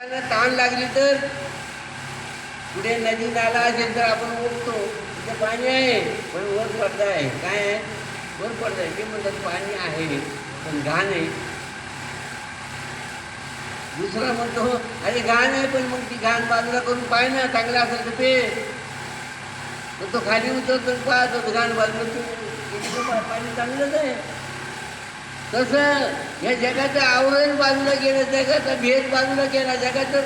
ताण लागली तर पुढे नदी नाला असेल तर आपण उठतो. तिथे पाणी आहे. पण वर पडदा आहे. काय आहे? वर पडदा आहे. ते म्हणतात पाणी आहे. पण घाण आहे. दुसरा म्हणतो अरे घाण आहे पण मग ती घाण बाजूला करून पाय ना. चांगला असेल तर ते मग तो खाली उतरतो पाहतो घाण बाजूला तू पाणी चांगलंच आहे. तसं या जगाचं आवरण बाजूला गेलं जगाचा भेद बाजूला केला जगाचं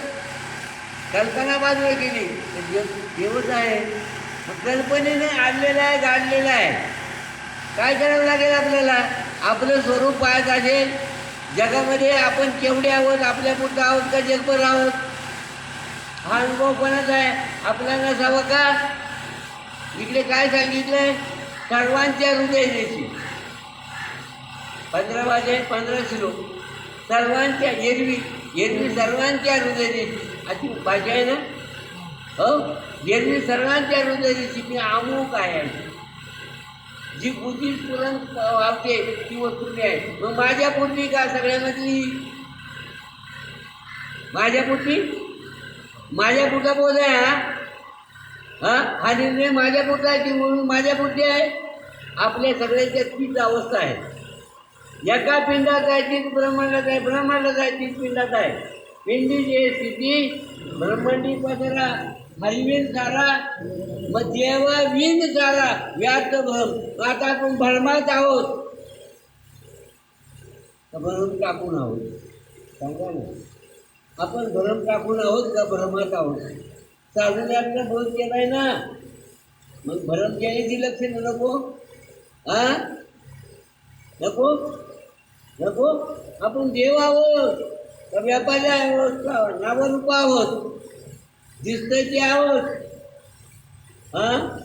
कल्पना बाजूला केली. तर देवच आहे कल्पनेने आणलेला आहे गाडलेला आहे. काय करावं लागेल आपल्याला? आपलं स्वरूप पाहायचं असेल जगामध्ये आपण केवढे आहोत आपल्या पुढं आहोत का जगभर आहोत? हा अनुभव कोणाचा आहे? आपला नसावा का इकडे काय सांगितलंय? सर्वांच्या हृदयाची पंधरा वाजे पंधरा श्लोक सर्वांच्या एरवी एरवी सर्वांच्या हृदयाची अशी भाषा आहे ना? हो? एरवी सर्वांच्या हृदयाची मी अमुक आहे. जी बुद्धी पुरण वावते ती वस्तू आहे. मग माझ्या पूर्वी का सगळ्यामधली? माझ्या पुढची माझ्या पुढचा बोध आहे हा? हा? हा निर्णय माझ्या पुढचा आहे ती म्हणून माझ्या पुढची आहे? आपल्या सगळ्याच्या तीच अवस्था आहे. एका पिंडात आहे तीच ब्रह्मांडात आहे ब्रह्मांडात आहे. तीच पिंडात आहे पिंडीची स्थिती ब्रह्मांडी पदरा हरिवीन सारा मग देव विंद सारा व्याज भ्रम आता आपण भ्रमात आहोत. भ्रम टाकून आहोत. सांगा ना. आपण भ्रम टाकून आहोत का भ्रमात आहोत? साधूने बोध केलाय ना. मग भ्रम केल्याची लक्ष नको. हा नको? नको आपण देव आहोत. का व्यापारी आहोत का नावरूप आहोत? दिसतंय ते आहोत. हा?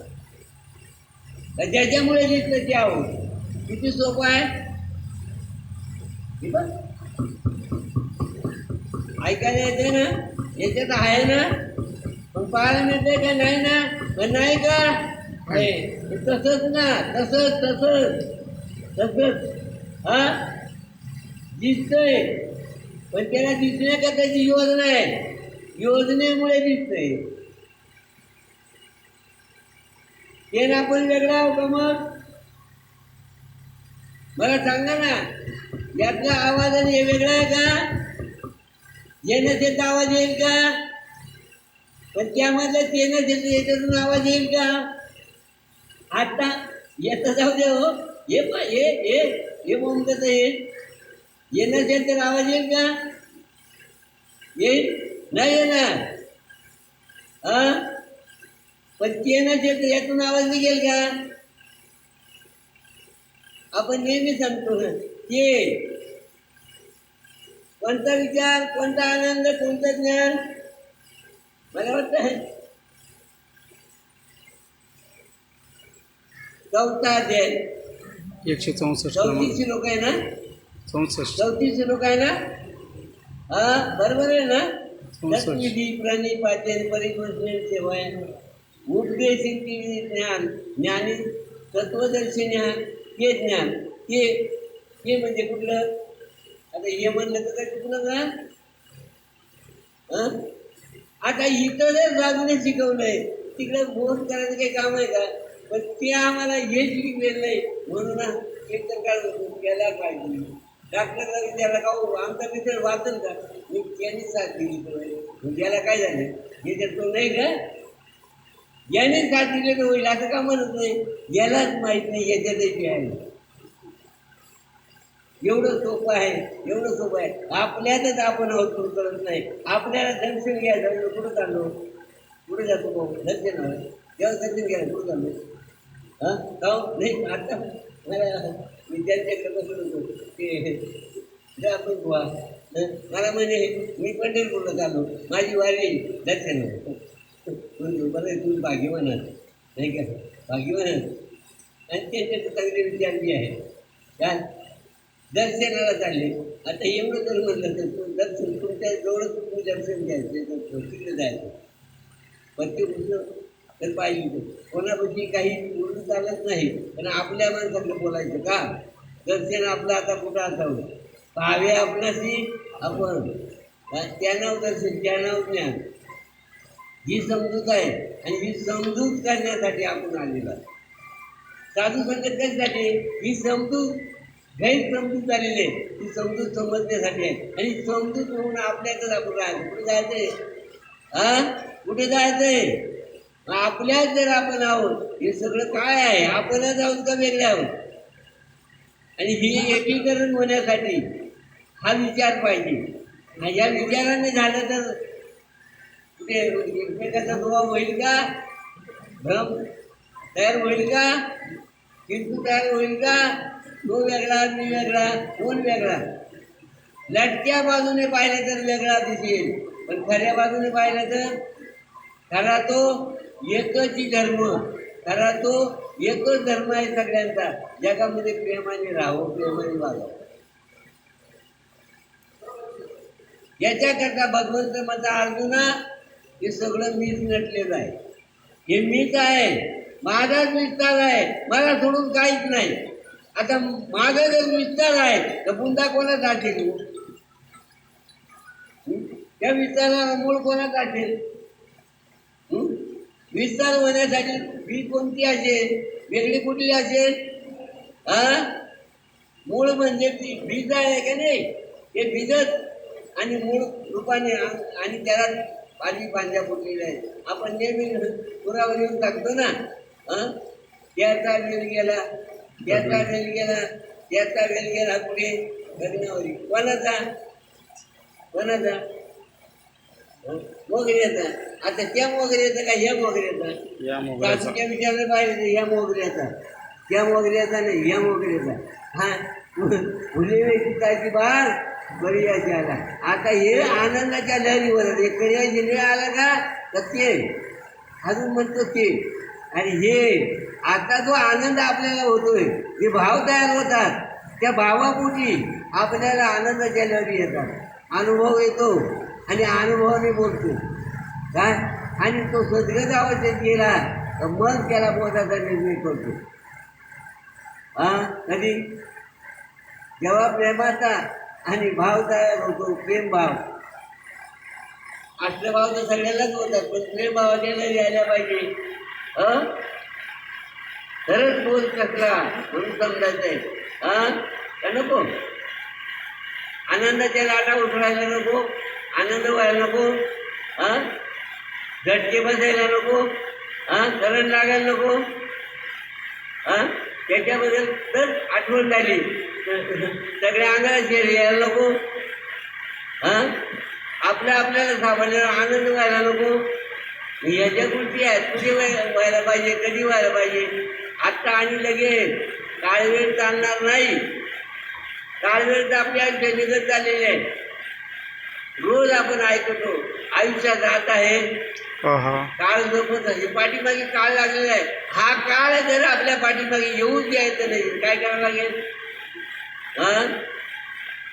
ज्याच्यामुळे दिसतं ते आहोत? किती सोपं आहे? ऐकायला येते ना? याच्यात आहे ना? पण पाहायला मिळते का नाही ना? पण नाही का? हे तसंच ना तसंच तसंच. तसंच. हा? दिसतंय. पण त्याला दिसण्या का त्याची योजना आहे? योजनेमुळे दिसतंय. ते ना आपण वेगळा आहो का मग? मला सांगा ना यातला आवाज आणि हे वेगळा आहे का? येण्याचे आवाज येईल का? पण त्यामधलं ते नसेल याच्यातून आवाज येईल का? आता येतं जाऊ दे हो. हे पण हे हे हे हे येईल का येईल नाही येणार हा पण ते नसेल तर यातून आवाज़ निघेल का? आपण नेहमी सांगतो ते. कोणता विचार कोणता आनंद कोणतं ज्ञान? मला वाटतं. चौथा अध्याय. एकशे चौसष्ट चौतीसशे लोक आहे ना? चौसष्ट चौतीसशे लोक आहे ना? हा बरोबर आहे ना. विधी प्रणी पाचन परिकृष्ण सेवा उपदेशित ज्ञान ज्ञानी तत्वदर्शी ज्ञान ते ज्ञान ते ते म्हणजे कुठलं? आता हे म्हणलं तर काय चुकलं का? हं? आता इथं जर बाजूने शिकवलंय तिकडे फोन करायचं काही काम आहे का? पण ते आम्हाला हे शिकलेलं नाही. म्हणून ना एक तर काय होतो गेला पाहिजे. डॉक्टरला विचारला का हो आमचा मित्र वाचल का मी त्यांनी साथ दिली तर त्याला काय झालं? याच्यात तो नाही का? याने साथ दिले तर होईल असं का म्हणत नाही? यालाच माहीत नाही याच्यातही आहे. एवढं सोपं आहे एवढं सोपं आहे. आपल्यातच आपण अवतूर करत नाही. आपल्याला दर्शन घ्यायचं कुठं चाललो? कुठे जातो भाऊ? दर्शन हवं जेव्हा दर्शन घ्यायला कुठं चाललो? हां? का नाही आता? मला मी त्यांच्याकडे बसून होतो ते जा आपण बुवा. मला म्हणे मी पंढरपूरला चाललो. माझी वारी दर्शन म्हणतो बरं तुम्ही भाग्यवान आहात. नाही का? भाग्यवान आहात. आणि त्यांच्यात चांगले विद्यार्थी बी आहे काय दर्शनाला चालले. आता एवढं जर म्हणलं तर तू दर्शन तुमच्या जवळच तुम्ही दर्शन घ्यायचं तिकडे जायचं. पण ते उलटं तर पाहिजे. कोणापैकी काही उलट चालत नाही. पण आपल्या माणसाकडे बोलायचं का? दर्शन आपलं आता कुठं असावं? पाहावे आपणाशी आपण. त्यानाव दर्शन त्यानाव ज्ञान? ही समजूत आहे आणि ही समजूत करण्यासाठी आपण आलेलो आहे साधू संगत कशासाठी? ही समजूत गैरसमजूत झालेली आहे. ही समजूत समजण्यासाठी आहे. आणि समजूत होऊन आपल्याकडे आपण राहायचं. कुठे जायचंय? हा कुठे जायचंय? आहे आपल्याच जर आपण आहोत हे सगळं काय आहे? आपणच आहोत का वेगळे आहोत? आणि ही एकीकरण होण्यासाठी हा विचार पाहिजे. या विचाराने झालं तर ते एकमेकाचा दुवा होईल का? भ्रम तयार होईल का? किंतू तयार होईल का? तो वेगळा मी वेगळा कोण वेगळा? लटक्या बाजूने पाहिलं तर वेगळा दिसेल पण खऱ्या बाजूने पाहिलं तर खरा तो एकच धर्म. खरा तो एकच धर्म आहे सगळ्यांचा. जगामध्ये प्रेमाने राहावं प्रेमाने वागावं याच्याकरता भगवंत माझा अर्जुना हे सगळं मीच नटलेलं आहे. हे मीच आहे. माझाच विस्तार आहे. मला सोडून काहीच नाही. आता माझा जर विस्तार आहे तर बुंदा कोणाचा असेल? त्या विस्ताराला मूळ कोणाच असेल? विस्तार होण्यासाठी वीज कोणती असेल? वेगळी कुठली असेल? हा? मूळ म्हणजे ती बीज आहे का नाही? हे बीजच. आणि मूळ रूपाने आणि त्याला पाणी पांज्या फुटलेल्या आहे आपण नेहमी पुरावर येऊन टाकतो ना? हं? त्याचा वेल गेला त्याचा वेल गेला त्याचा वेल गेला पुढे लग्नावरी. कोणाचा? कोणाचा? मोगऱ्याचा आता त्या मोगऱ्याचा का या मोगऱ्याचा विचारलं पाहिजे ह्या मोगऱ्याचा त्या मोगऱ्याचा नाही ह्या मोगऱ्याचा हा? फुले वेचीची बाळ बरी याची आला आता हे आनंदाच्या लहरीवर. एक करिया जिल्हे आला का तर ते. अजून म्हणतो ते. आणि हे आता जो आनंद आपल्याला होतोय जे भाव तयार होतात. त्या भावापोटी आपल्याला आनंदाच्या लहरी येतात. अनुभव येतो. आणि अनुभवाने बोलतो. काय? आणि तो सदगत आवश्यक केला तर मग त्याला बोधाचा निर्णय करतो. हा? कधी? जेव्हा प्रेमाचा आणि भाव तयार होतो प्रेमभाव असले भाव तर सगळ्यालाच होतात पण प्रेम भावाच्या यायला पाहिजे. हं? तरच बोल कसला म्हणून समजायचंय हा? का नको? आनंदाच्या लाटा उठवायला नको? आनंद व्हायला नको हा? झटके बसायला नको हा? करंट लागायला नको हा? त्याच्याबद्दल तर आठवण झाली. सगळ्या अंगाला यायला नको हा? आपल्या आपल्याला सापडलेला आनंद व्हायला नको. याच्या गोष्टी आहेत कुठे व्हायला पाहिजे कधी व्हायला पाहिजे? आत्ता आणि लगेच. काळ वेळ चालणार नाही. काळ वेळ तर आपल्या आयुष्यात निघत चाललेले आहे. रोज आपण ऐकतो. आयुष्यात राहत आहे. काळ आहे पाठीमागे काळ लागलेला आहे. हा काळ जर आपल्या पाठीमागे येऊच द्यायचं नाही काय करावं लागेल? हा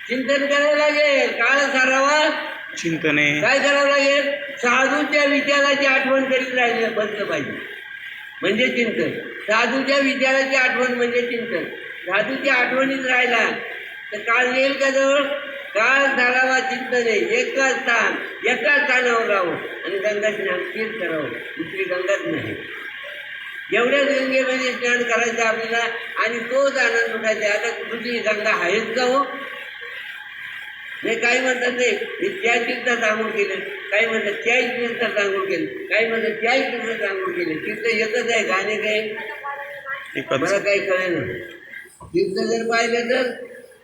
चिंतन करावं लागेल. काळ सारावा. चिंतने. काय करावं लागेल? साधूच्या विचाराची आठवण करीत राहिलं बसलं पाहिजे. म्हणजे चिंतन. साधूच्या विचाराची आठवण म्हणजे चिंतन. साधूच्या आठवणीत राहिला तर काळ येईल का जवळ? काळ सारावा चिंतन एकाच स्थान एकाच स्थानावर राहावं आणि गंगा स्नान तीच करावं. दुसरी गंगाच नाही. एवढ्याच गंगेमध्ये स्नान करायचं आपल्याला आणि तोच आनंद उठायचा. आता दुसरी गंगा आहेच का हो? नाही काही म्हणतात नाही. मी त्या तीर्थात आंघोळ केलं. काही म्हणतात त्याही तीर्थात आंघोळ केलं. काही म्हणतात त्याही तीर्थात आंघोळ केलं. तीर्थ एकच आहे गाणे काय? मला काही कळेल तीर्थ जर पाहिलं तर?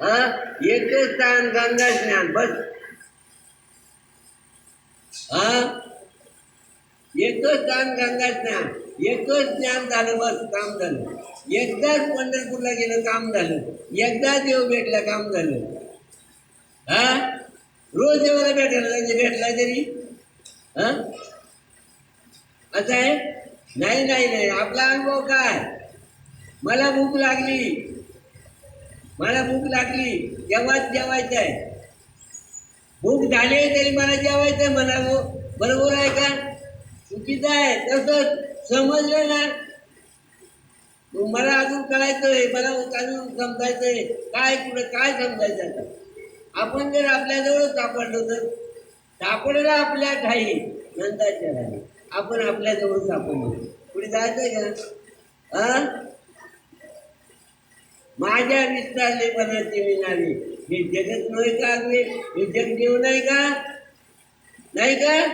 एकच स्थान गंगा स्नान बस. हा? एकच स्थान गंगा स्नान एकच ज्ञान झालं बस काम झालं. एकदाच पंढरपूरला गेलं काम झालं. एकदा देव भेटला काम झालं. हा? रोज देवाला भेटायला म्हणजे भेटला तरी. हा? असं आहे नाही नाही नाही. आपला अनुभव काय? मला भूक लागली. मला भूक लागली जेव्हाच जेवायचं आहे. भूक झाली तरी मला जेवायचं आहे म्हणावं. बरोबर आहे का? चुकीचं आहे. तसंच समजलं ना? मग मला अजून कळायचंय मला अजून समजायचंय काय कुठं काय समजायचं आपण जर आपल्याजवळ सापडलो तर? सापडला आपल्या ठाई नंदाच्या आपण आपल्याजवळ सापडलो. पुढे जायचंय का? हा माझ्या विस्तारलेपणाची मी नावी हे जगत नव्हे का आगवे हे जग नाही का? नाही का?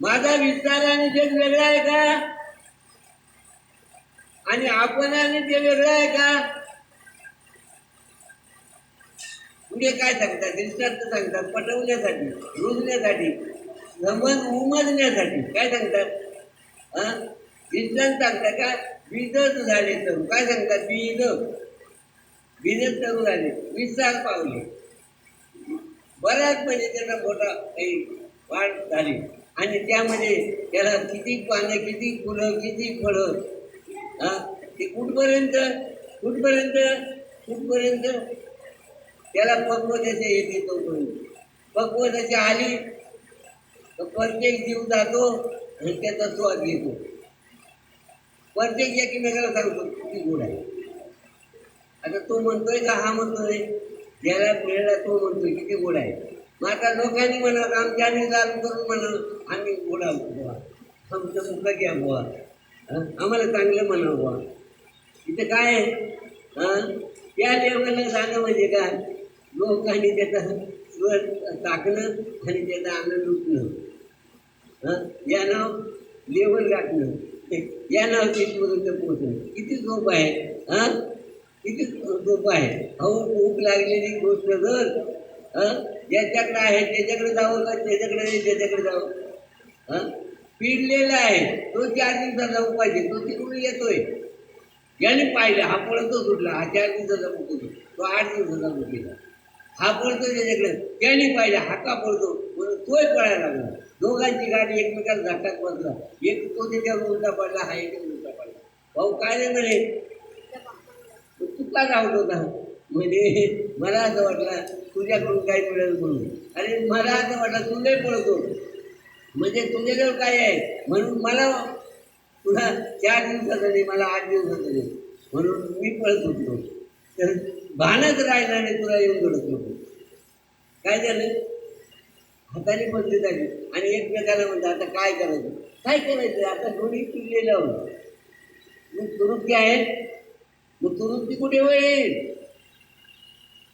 माझा विस्तार आणि जग वेगळा आहे का? आणि आपण आणि ते वेगळं आहे का? पुढे काय सांगतात? दृष्टांत सांगतात पटवण्यासाठी रुजण्यासाठी समज उमजण्यासाठी. काय सांगतात? हा? विज्ञान सांगता का विजच झाले तर काय सांगतात? बीज बीजच तरू झाले विस्तार पावले. बऱ्याच म्हणजे त्याचा मोठा काही वाढ झाली. आणि त्यामध्ये त्याला किती पानं किती फुलं किती फळं हां? ते कुठपर्यंत कुठपर्यंत कुठपर्यंत? त्याला पक्व येते तोपर्यंत पक्व आली तर प्रत्येक जीव जातो आणि त्याचा स्वाद घेतो. प्रत्येक एकमेकाला सांगतो किती गोड आहे आता तो म्हणतोय का हा म्हणतोय? ज्याला मिळाला तो म्हणतोय किती गोड आहे मग आता लोकांनी म्हणत आमच्या आम्ही चालू करून म्हणत आम्ही गोडा बुवा. आमचं मुख घ्या बुवा. आम्हाला चांगलं म्हणावं बुवा. इथं काय आहे? हां? त्या लेवलला जाणं म्हणजे काय? लोकांनी त्याचा स्वर टाकणं आणि त्याचा आनंद लुटणं. हां? या नाव लेवल गाठणं. या नाव ते पोहोचणं किती झोप आहे? हा? किती झोप आहे? अहो भूक लागलेली गोष्ट जर हां? ज्याच्याकडे आहे त्याच्याकडे जावं का? त्याच्याकडे नाही त्याच्याकडे जावं. हां? पिडलेला आहे. तो चार दिवसाचा उपाय तो तिकडून येतोय. याने पाहिलं हा पळतो सुटला हा चार दिवसाचा मुकुट तो आठ दिवसाचा मुकेला हा पळतो त्याच्याकडे. त्याने पाहिजे हाका पळतो म्हणून तोय पळायला लागला. दोघांची गाडी एकमेकाला धक्काच बसला. एक तो त्याच्यावर उलटा पडला हा एक उलटा पडला. भाऊ काय नाही म्हणे? तू का धावत होता? म्हणजे मला असं वाटलं तुझ्याकडून काय मिळेल म्हणून. अरे मला असं वाटलं तू नाही पळतो. म्हणजे तुझ्याजवळ काय आहे? म्हणून मला तुला चार दिवसाचं नाही मला आठ दिवसाचं नाही म्हणून मी पळत होतो. तर भानच राहिला नाही तुला येऊन घडत होतो. काय झालं? हाताने बंदी झाली. आणि एकमेकाला म्हणतात आता काय करायचं? काय करायचं? आता दोन्ही पिकलेलं हो मग तुरुप्ती आहे मग तुरुप्ती कुठे होईल?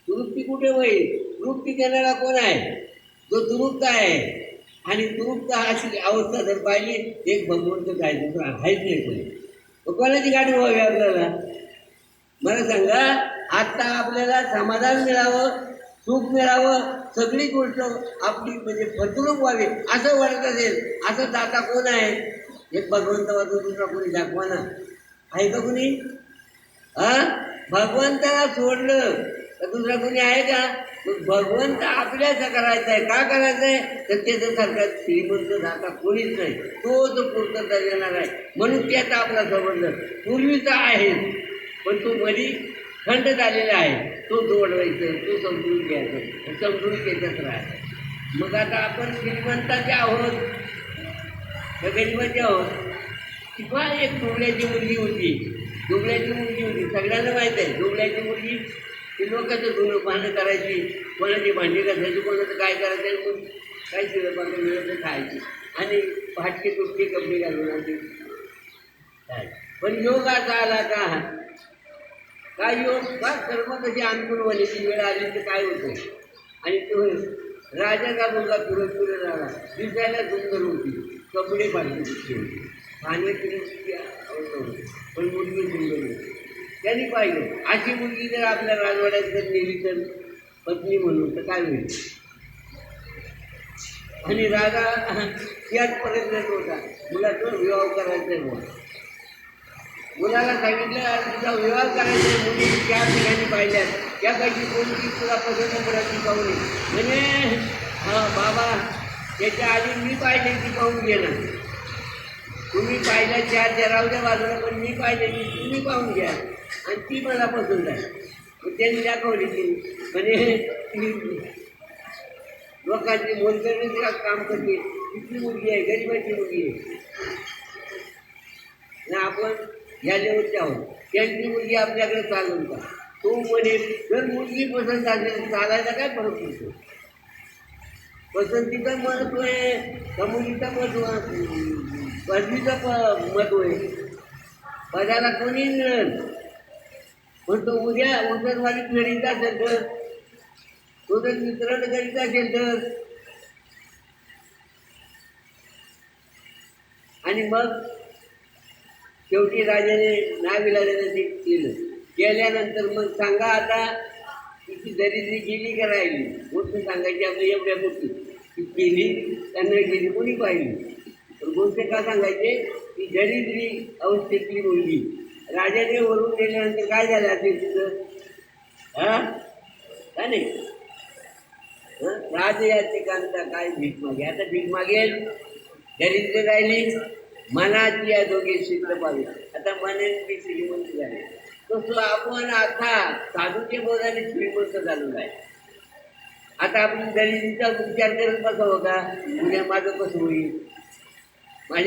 तुरुप्ती कुठे होईल? तृप्ती करणारा कोण आहे? जो तुरुप्त आहे. आणि तुरुप्त अशी अवस्था जर पाहिली एक भगवंत काय दुसरा आहेच नाही कोणी. मग कोणाची गाडी व्हावी आपल्याला? मला सांगा आता आपल्याला समाधान मिळावं सुख मिळावं सगळी गोष्ट आपली म्हणजे फसवणूक व्हावी असं वाटत असेल. असं दाता कोण आहे? हे भगवंत वाचून दुसरा कोणी? दाखवा ना. आहे का कोणी? हा? भगवंताला सोडलं तर दुसरा कोणी आहे का? मग भगवंत आपल्याचा करायचा आहे. का करायचं आहे? तर त्याचं सारखं श्रीमंत दाता कोणीच नाही. तो पूर्तता येणार आहे. म्हणून त्याचा आपला संबंध. पूर्वीचा आहे. पण तो मधी खंड झालेला आहे. तो जोडवायचं तो समजून घ्यायचं समजून घेतच राहायचं. मग आता आपण श्रीमंताचे आहोत. का गरीबाचे आहोत. किंवा एक डोबल्याची मुलगी होती. डोबल्याची मुलगी होती. सगळ्यांना माहीत आहे. डोबल्याची मुलगी ती लोकांचं धुणं भांडणं करायची. कोणाची भांडी घासायची कोणाचं काय करायचं मग काय शिळं मिळत खायची. आणि भाटकी तुटकी कपडे घालून असे पण योग आता आला का? काय योग का कर्म कशी अनुकूल वलीची वेळ आली तर काय होतं आणि तो राजाचा मुलगा फिरत फिरत आला दिसायला सुंदर होती. कपडे पाहिजे तुटके होते खाण्यापिण्याची होती. पण मुलगी सुंदर होती. त्यांनी पाहिलं. अशी मुलगी जर आपल्या राजवाड्यात जर नेली तर पत्नी म्हणून तर काय होईल? आणि राजा त्याच प्रयत्नात होता. मुलाचा विवाह करायचा आहे म्हणून. मुलाला सांगितलं तुझा विवाह करायचा आहे मुली त्या ठिकाणी पाहिल्यात. त्यापैकी कोणती तुला पसंत पडायची पाहुणे? म्हणजे हा बाबा त्याच्या आधी मी पाहिजे ती पाहून घेणं. तुम्ही पाहिल्या चार जरावच्या बाजूला पण मी पाहिजे की तुम्ही पाहून घ्या. आणि ती मला पसंत आहे. मग त्यांनी दाखवली ती. म्हणजे ती लोकांची मोलकरणीचं काम करते. तिथली मुलगी आहे गरिबाची मुलगी आहे. आपण या लेवलचे आहोत त्यांची मुलगी आपल्याकडे चालून का तो म्हणे जर मुलगी पसंत झाली चालायला काय फरक पडतो? पसंतीचं महत्त्व आहे कमुनीचं महत्त्व पदवीचं प महत्त्व आहे. पदाला कोणी मिळेल? पण तो उद्या उदरवाडी करीत असेल तर? तो जर मित्रानं करीत असेल तर? आणि मग? शेवटी राजाने नाविलाजाने ते केलं. केल्यानंतर मग सांगा आता तिची दरिद्री गेली का राहिली? गोष्ट सांगायची आपली एवढ्या गोष्टी. ती केली का गेली केली कोणी पाहिली? तर गोष्ट का सांगायचे? ती दरिद्री अवस्थेतली मुलगी. राजाने वरून गेल्यानंतर काय झालं असेल तिथं हां? का नाही? हं? राज याचे कांता काय भीक मागे? आता भीक मागेल दरिद्र राहिली. मनाची या दोघे शिकलं पाहिजे आता मनाची श्रीमंत झाले. तसं आपण आता साधूच्या बोधाने श्रीमंत झालेलो आहे. आता आपण दरिद्रीचा विचार करत बसावं का? उद्या माझं कसं होईल? माझ्या